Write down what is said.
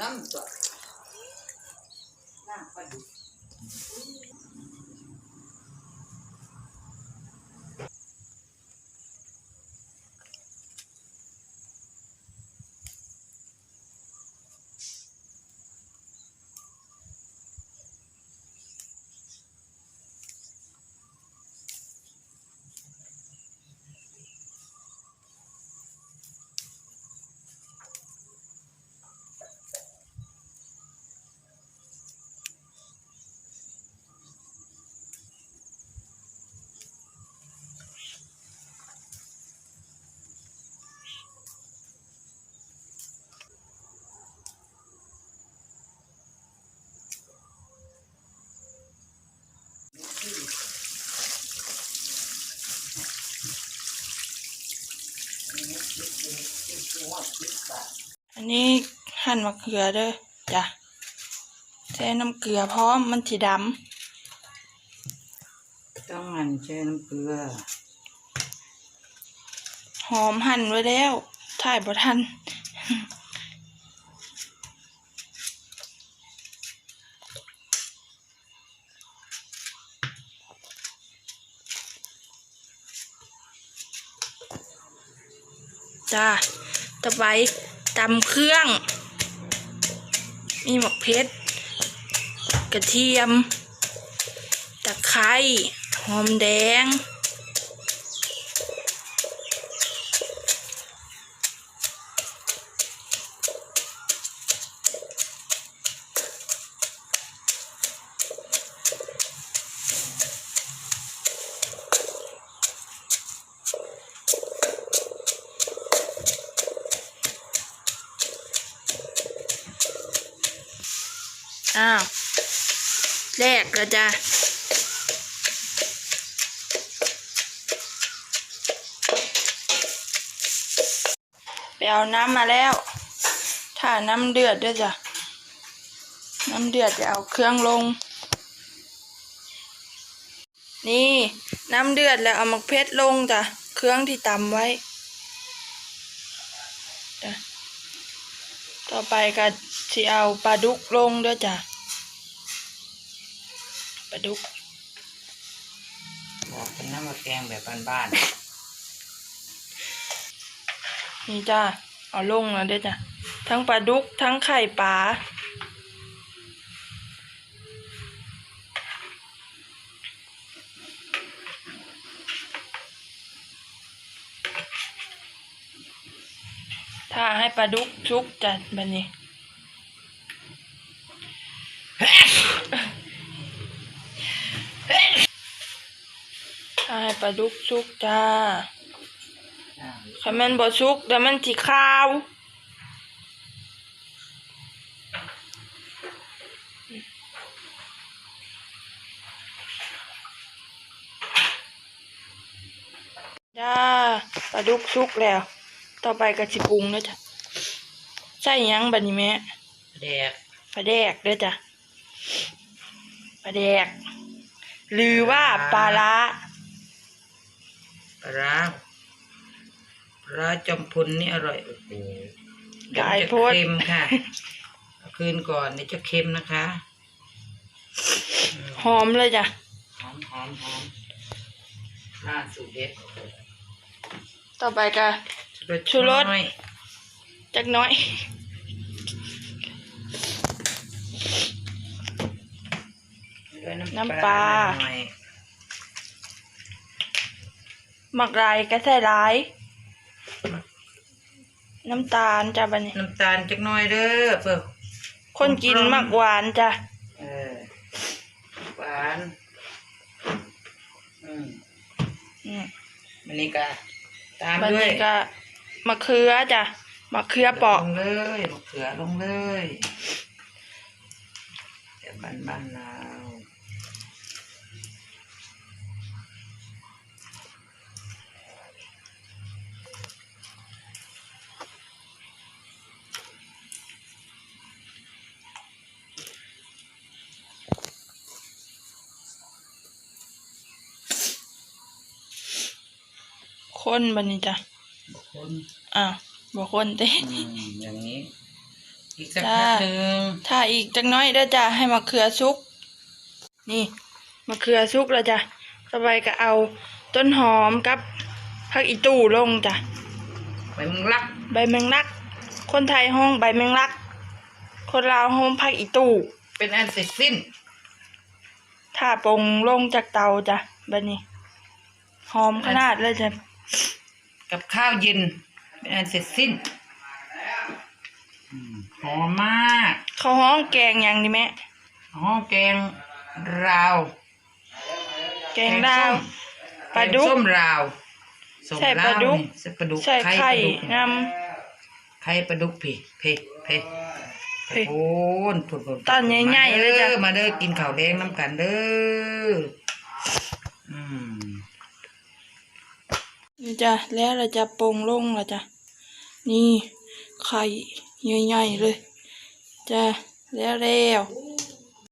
น้ำตัวน้ำปลาดุก อันนี้หั่นมะเขือเด้อจ้ะใช้น้ำเกลือพร้อมมันสีดต้องหั่นแช่น้ำเกลือำหอมหั่นไว้แล้ว ถ่ายบ่ทัน จ้าต่อไป ตำเครื่อง มีหมกเพชรกระเทียม ตะไคร้หอมแดง อ้าวแรกแล้วจ้ะไปเอาน้ำมาแล้ว ถ้าน้ำเดือดด้วยจ้ะ น้ำเดือดจะเอาเครื่องลง นี่น้ำเดือดแล้วเอามะเพชรลงจ้ะ เครื่องที่ตำไว้จ้ะต่อไปก็ ที่เอาปลาดุกลงด้วยจ้ะปลาดุกบอกเป็นน้ำมะแกงแบบบ้านนี่จ้าเอาลงแล้วเด้อจ้ะทั้งปลาดุกทั้งไข่ปลาถ้าให้ปลาดุกชุกจัดแบบนี้ ถ้า ให้ปลาดุกชุกจ้าๆอ่าคันมันบ่สุกแต่มันสิขาวจ้าปลาดุกสุกแล้ว ต่อไปก็สิปรุงเด้อจ้ะใส่หยังบัดนี้แม่แดกปลาแดกเด้อจ้ะปลาแดก หรือว่าปลาละปลาร้าปลาร้าจอมพุนนี่อร่อยโอ้โหเดี๋ยวกายมันจะโพดเค็มค่ะเอาคืนก่อนเดี๋ยวจะเค็มนะคะหอมเลยจ้ะหอมหอมหอมล่าสุดเด็ดต่อไปก็ ชูรส น้อย จักหน้อย น้ำปลาหน่อยหมักลายก็ใส่ลาย น้ำตาลจ้ะบัดนี้ น้ำตาลจักหน่อยเด้อเพื่อคนกินหมักหวานจ้ะเออหวานอืมอืมมันนี่ก็ตามบัดด้วยนี้ก็มะเขือจ้ะมะเขือเปอกลงเลยมะเขือลงเลยเดี๋ยวบ้านบ้านๆเร คนบัดนี้จ้ะคนอ้าวบ่คนเด้อืมอย่างนี้ อีกสักจ้าพักหนึ่งถ้าอีกจักหน้อยเด้อจ้ะให้มะเขือสุก นี่มะเขือสุกแล้วจ้ะต่อไปก็เอาต้นหอมกับผักอีตู่ลงจ้ะ ไปมึงรักใบแมงลัก คนไทยห้องใบแมงลัก คนลาวห้องผักอีตู่ เป็นอันเสร็จสิ้น ถ้าปรุงลงจากเตาจ้ะบัดนี้ หอมขนาดเลยจ้ะ กับข้าวเย็นเป็นอันเสร็จสิ้นอืมหอมมากเขาห้องแกงอย่างนี้แม่อ๋อแกงราว แกงดาวส้มปลาดุกแงส้มราวส้มใส่ปลาดุก นี่ใส่ปลาดุกใส่ไข่ปลาดุกน้ไข่ปลาดุกพี่เพ่เพ่เพ่โอ้นผุดผุดตอนใหญ่ๆเลยจ้ะ มาเด้อกินข้าวแดงน้ำกันเด้ออืมำนี่ จ้ะแล้วเราจะปรุงลงละจ้ะนี่ไข่ใหญ่ๆเลยจ้ะแล้วแล้ว